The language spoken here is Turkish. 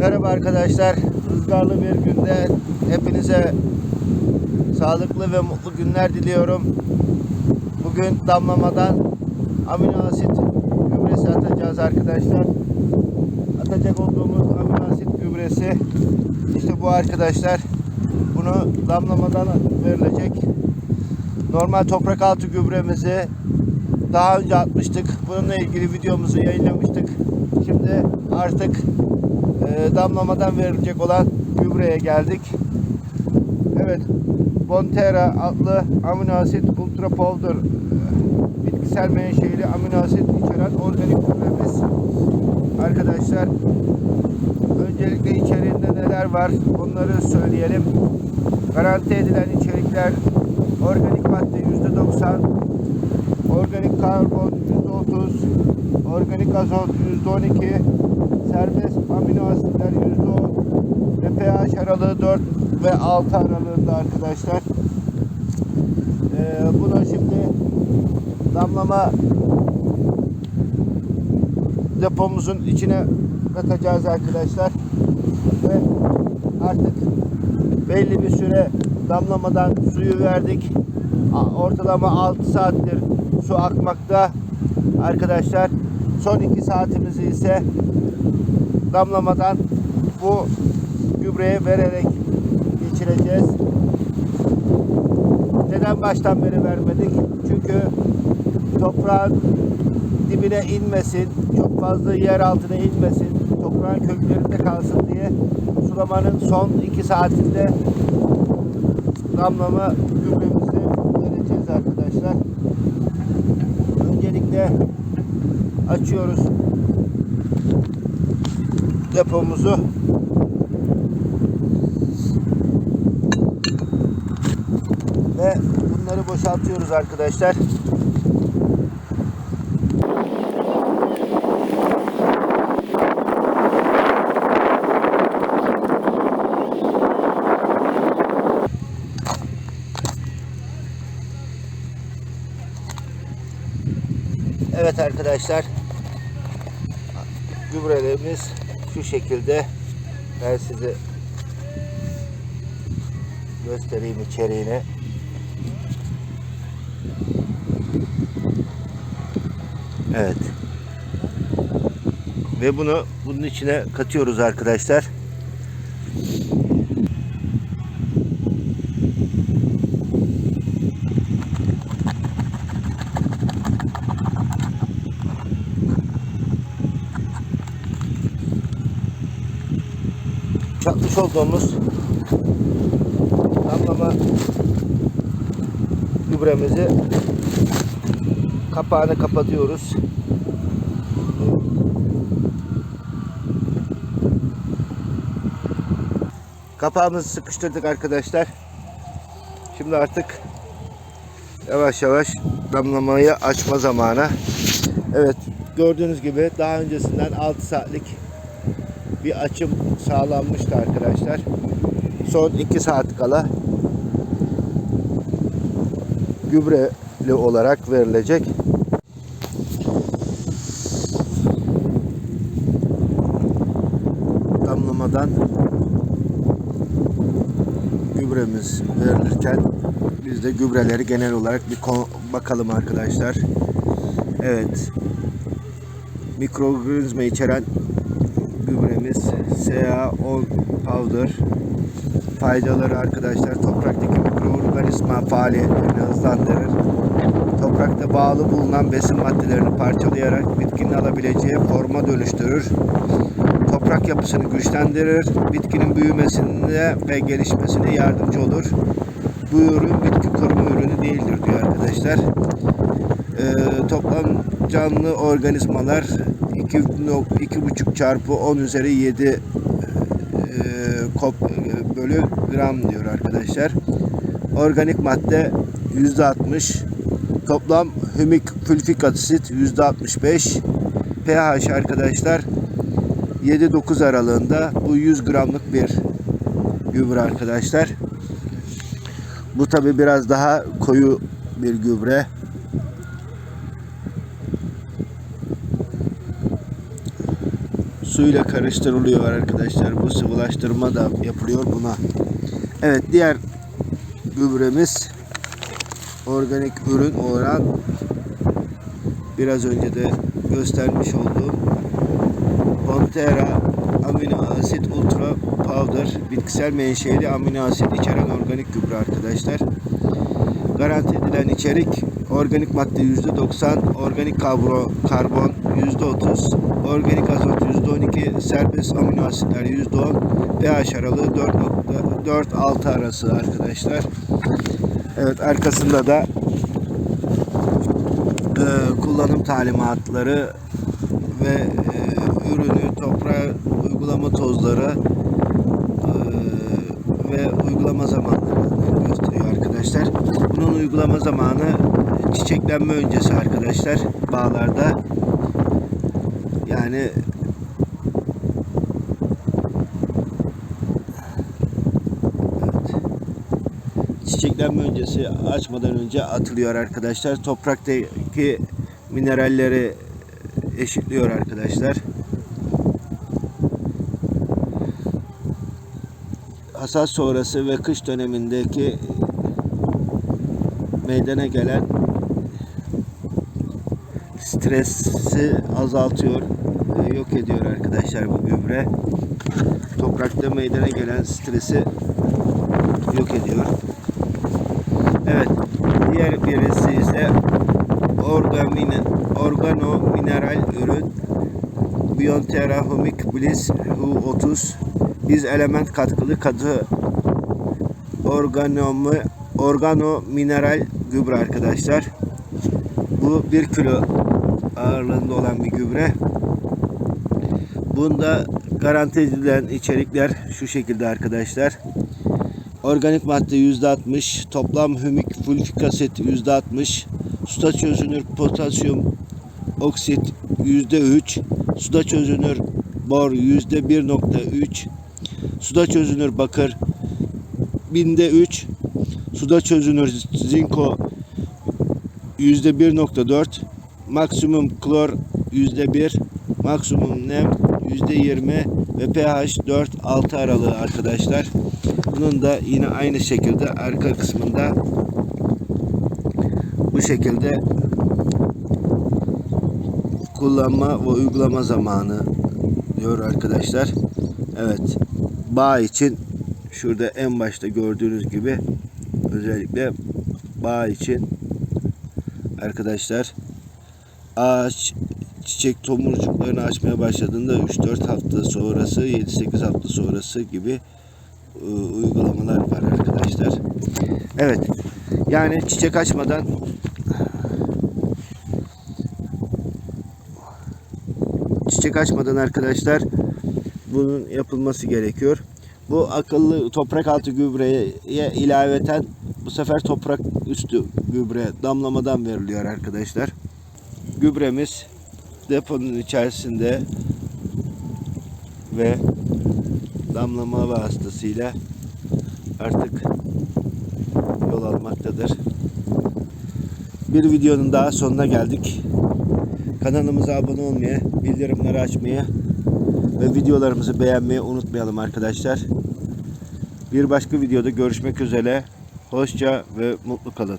Merhaba arkadaşlar. Rüzgarlı bir günde hepinize sağlıklı ve mutlu günler diliyorum. Bugün damlamadan amino asit gübresi atacağız arkadaşlar. Atacak olduğumuz amino asit gübresi işte bu arkadaşlar. Bunu damlamadan verilecek. Normal toprak altı gübremizi daha önce atmıştık. Bununla ilgili videomuzu yayınlamıştık. Şimdi artık e, damlamadan verilecek olan gübreye geldik. Evet, Bonterra adlı amino asit ultra powder e, bitkisel menşeili amino asit içeren organik gübremiz. Arkadaşlar, öncelikle içeriğinde neler var onları söyleyelim. Garanti edilen içerikler organik madde %90, organik karbon %30, organik azot %12, serbest amino asitler %10 ve pH aralığı 4 ve 6 aralığında arkadaşlar. Ee, buna şimdi damlama depomuzun içine katacağız arkadaşlar. Ve artık belli bir süre damlamadan suyu verdik. Ortalama 6 saattir su akmakta arkadaşlar. Son 2 saatimizi ise damlamadan bu gübreye vererek geçireceğiz. Neden baştan beri vermedik? Çünkü toprağın dibine inmesin, çok fazla yer altına inmesin, toprağın köklerinde kalsın diye sulamanın son 2 saatinde damlama gübremizi vereceğiz arkadaşlar. Öncelikle açıyoruz depomuzu. Ve bunları boşaltıyoruz arkadaşlar. Evet arkadaşlar. Gübrelerimiz şu şekilde. Ben size göstereyim içeriğini. Evet. Ve bunu bunun içine katıyoruz arkadaşlar. Çatmış olduğumuz damlama gübremizi kapağını kapatıyoruz. Kapağımızı sıkıştırdık arkadaşlar. Şimdi artık yavaş yavaş damlamayı açma zamanı. Evet gördüğünüz gibi daha öncesinden 6 saatlik bir açım sağlanmıştı arkadaşlar. Son 2 saat kala gübreli olarak verilecek. Damlamadan gübremiz verilirken biz de gübreleri genel olarak bir bakalım arkadaşlar. Evet. Mikroorganizma içeren gübremiz SA10 powder faydaları arkadaşlar topraktaki mikroorganizma faaliyetlerini hızlandırır. Toprakta bağlı bulunan besin maddelerini parçalayarak bitkinin alabileceği forma dönüştürür. Toprak yapısını güçlendirir. Bitkinin büyümesine ve gelişmesine yardımcı olur. Bu ürün bitki koruma ürünü değildir diyor arkadaşlar. Ee, toplam canlı organizmalar 2.5 çarpı 10 üzeri 7 e, kop bölü gram diyor arkadaşlar. Organik madde %60 toplam hümik fülfik asit %65 pH arkadaşlar 7-9 aralığında bu 100 gramlık bir gübre arkadaşlar. Bu tabi biraz daha koyu bir gübre. Suyla karıştırılıyor arkadaşlar. Bu sıvılaştırma da yapılıyor buna. Evet diğer gübremiz organik ürün olarak biraz önce de göstermiş olduğum Pantera amino asit ultra powder bitkisel menşeli amino asit içeren organik gübre arkadaşlar. Garanti edilen içerik organik madde %90, organik karbon %30, organik azot %12, serbest amino asitler %10, pH aralığı 4.4-6 arası arkadaşlar. Evet arkasında da e, kullanım talimatları ve e, ürünü toprağa uygulama tozları e, ve uygulama zamanları gösteriyor arkadaşlar. Bunun uygulama zamanı çiçeklenme öncesi arkadaşlar bağlarda. Yani çiçeklenme öncesi açmadan önce atılıyor arkadaşlar. Topraktaki mineralleri eşitliyor arkadaşlar. Hasat sonrası ve kış dönemindeki meydana gelen stresi azaltıyor, e, yok ediyor arkadaşlar bu gübre. Toprakta meydana gelen stresi yok ediyor. Evet, diğer birisi ise organo mineral ürün Biontera Humic Bliss Hu30 biz element katkılı katı organomu organo mineral gübre arkadaşlar. Bu 1 kilo ağırlığında olan bir gübre. Bunda garanti edilen içerikler şu şekilde arkadaşlar. Organik madde %60, toplam hümik fulfik asit %60, suda çözünür potasyum oksit %3, suda çözünür bor %1.3, suda çözünür bakır binde 3, suda çözünür zinko %1.4, maksimum klor %1, maksimum nem %20 ve pH 4-6 aralığı arkadaşlar. Bunun da yine aynı şekilde arka kısmında bu şekilde kullanma ve uygulama zamanı diyor arkadaşlar. Evet. Bağ için şurada en başta gördüğünüz gibi özellikle bağ için arkadaşlar ağaç çiçek tomurcuklarını açmaya başladığında 3-4 hafta sonrası 7-8 hafta sonrası gibi e, uygulamalar var arkadaşlar. Evet. Yani çiçek açmadan çiçek açmadan arkadaşlar bunun yapılması gerekiyor. Bu akıllı toprak altı gübreye ilaveten bu sefer toprak üstü gübre damlamadan veriliyor arkadaşlar. Gübremiz deponun içerisinde ve damlama vasıtasıyla artık yol almaktadır. Bir videonun daha sonuna geldik. Kanalımıza abone olmayı, bildirimleri açmayı ve videolarımızı beğenmeyi unutmayalım arkadaşlar. Bir başka videoda görüşmek üzere. Hoşça ve mutlu kalın.